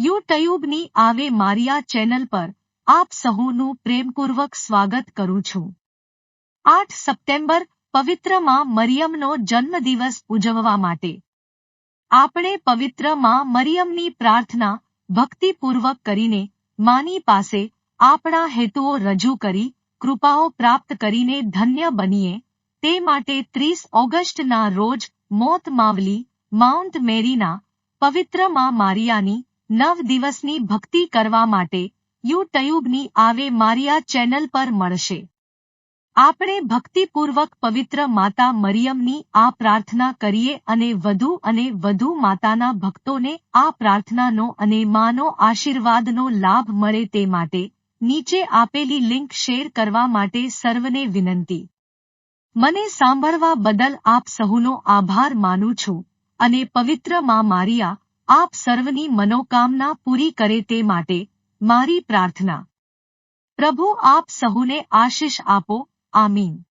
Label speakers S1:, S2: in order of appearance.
S1: યુટ્યુબની આવે Maria channel પર આપ સહુનું પ્રેમપૂર્વક સ્વાગત કરું છું. આઠ સપ્ટેમ્બર, પવિત્ર મરિયમનો જન્મદિવસ ઉજવવા માટે. આપણે પવિત્ર મરિયમની પ્રાર્થના ભક્તિપૂર્વક કરીને માની પાસે આપણા હેતુઓ રજૂ કરી, કૃપાઓ પ્રાપ્ત કરીને ધન્ય બનીએ. તે માટે ત્રીસ ઓગસ્ટના રોજ મોત માવલી, માઉન્ટ મેરીના પવિત્રમાં મારિયાની નવ દિવસની ભક્તિ કરવા માટે યુટ્યુબની આવે મારિયા ચેનલ પર મળશે. આપણે ભક્તિપૂર્વક પવિત્ર માતા મરિયમની આ પ્રાર્થના કરીએ અને વધુ અને વધુ માતાના ભક્તોને આ પ્રાર્થનાનો અને માનો આશીર્વાદનો લાભ મળે તે માટે નીચે આપેલી લિંક શેર કરવા માટે સર્વને વિનંતી. મને સાંભળવા બદલ આપ સહુનો આભાર માનું છું અને પવિત્રમાં મારિયા આપ સર્વની મનોકામના પૂરી કરે તે માટે મારી પ્રાર્થના. પ્રભુ આપ સહુને આશીષ આપો. આમીન.